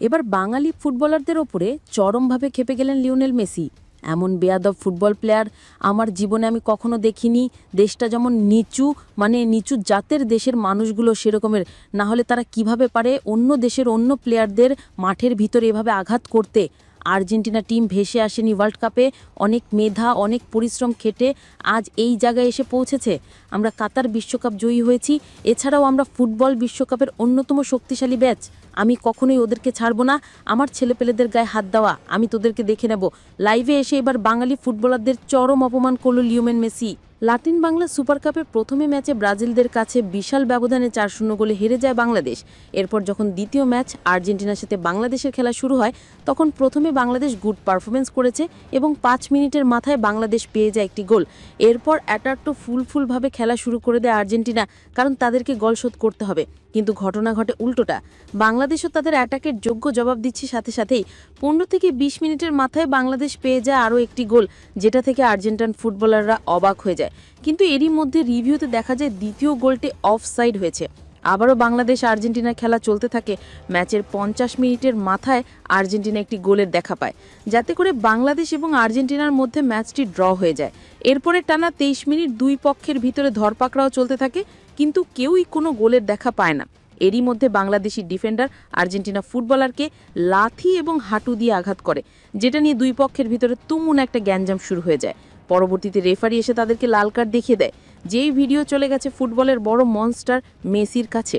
এবার বাঙালি ফুটবলারদের ওপরে চরমভাবে খেপে গেলেন লিওনেল মেসি। এমন বেয়াদব ফুটবল প্লেয়ার আমার জীবনে আমি কখনো দেখিনি। দেশটা যেমন নিচু মানে নিচু জাতের দেশের মানুষগুলো সেরকমের। না হলে তারা কীভাবে পারে অন্য দেশের অন্য প্লেয়ারদের মাঠের ভিতরে এভাবে আঘাত করতে? আর্জেন্টিনা টিম ভেসে আসেনি ওয়ার্ল্ড কাপে অনেক মেধা, অনেক পরিশ্রম খেটে আজ এই জায়গায় এসে পৌঁছেছে। আমরা কাতার বিশ্বকাপ জয়ী হয়েছি। এছাড়াও আমরা ফুটবল বিশ্বকাপের অন্যতম শক্তিশালী ব্যাচ। আমি কখনোই ওদেরকে ছাড়বো না। আমার ছেলেপেলেদের গায়ে হাত দেওয়া। আমি তোদেরকে দেখে নেব। লাইভে এসে এবার বাঙালি ফুটবলারদের চরম অপমান করল Lionel Messi. Latin Bangla super কাপের প্রথমে ম্যাচে ব্রাজিলদের কাছে বিশাল ব্যবধানে চার শূন্য গোলে হেরে যায় বাংলাদেশ। এরপর যখন দ্বিতীয় ম্যাচ আর্জেন্টিনার সাথে বাংলাদেশের খেলা শুরু হয়, তখন প্রথমে বাংলাদেশ গুড পারফরমেন্স করেছে এবং পাঁচ মিনিটের মাথায় বাংলাদেশ পেয়ে যায় একটি গোল। এরপর অ্যাটাক ফুল ফুলভাবে খেলা শুরু করে দেয় আর্জেন্টিনা, কারণ তাদেরকে গল শোধ করতে হবে। কিন্তু ঘটনা ঘটে উল্টোটা। বাংলাদেশও তাদের অ্যাটাকের যোগ্য জবাব দিচ্ছে সাথে সাথেই। পনেরো থেকে বিশ মিনিটের মাথায় বাংলাদেশ পেয়ে যায় আরও একটি গোল, যেটা থেকে আর্জেন্টাইন ফুটবলাররা অবাক হয়ে যায়। কিন্তু এরই মধ্যে রিভিউতে দেখা যায় দ্বিতীয় গোলটি অফ সাইড হয়েছে। আবারও বাংলাদেশ আর্জেন্টিনার খেলা চলতে থাকে। ম্যাচের পঞ্চাশ মিনিটের মাথায় আর্জেন্টিনা একটি গোলের দেখা পায়। যাতে করে বাংলাদেশ এবং আর্জেন্টিনার মধ্যে ম্যাচটি ড্র হয়ে যায়। এরপরে টানা তেইশ মিনিট দুই পক্ষের ভিতরে ধরপাকড়াও চলতে থাকে, কিন্তু কেউই কোনো গোলের দেখা পায় না। এরই মধ্যে বাংলাদেশি ডিফেন্ডার, আর্জেন্টিনা ফুটবলারকে লাথি এবং হাঁটু দিয়ে আঘাত করে, যেটা নিয়ে দুই পক্ষের ভিতরে তুমুন একটা গ্যাঞ্জাম শুরু হয়ে যায়। পরবর্তীতে রেফারি এসে তাদেরকে লাল কার্ড দেখিয়ে দেয়। যেই ভিডিও চলে গেছে ফুটবলের বড় মনস্টার মেসির কাছে।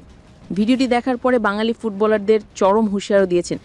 ভিডিওটি দেখার পরে বাঙালি ফুটবলারদের চরম হুঁশিয়ারও দিয়েছেন।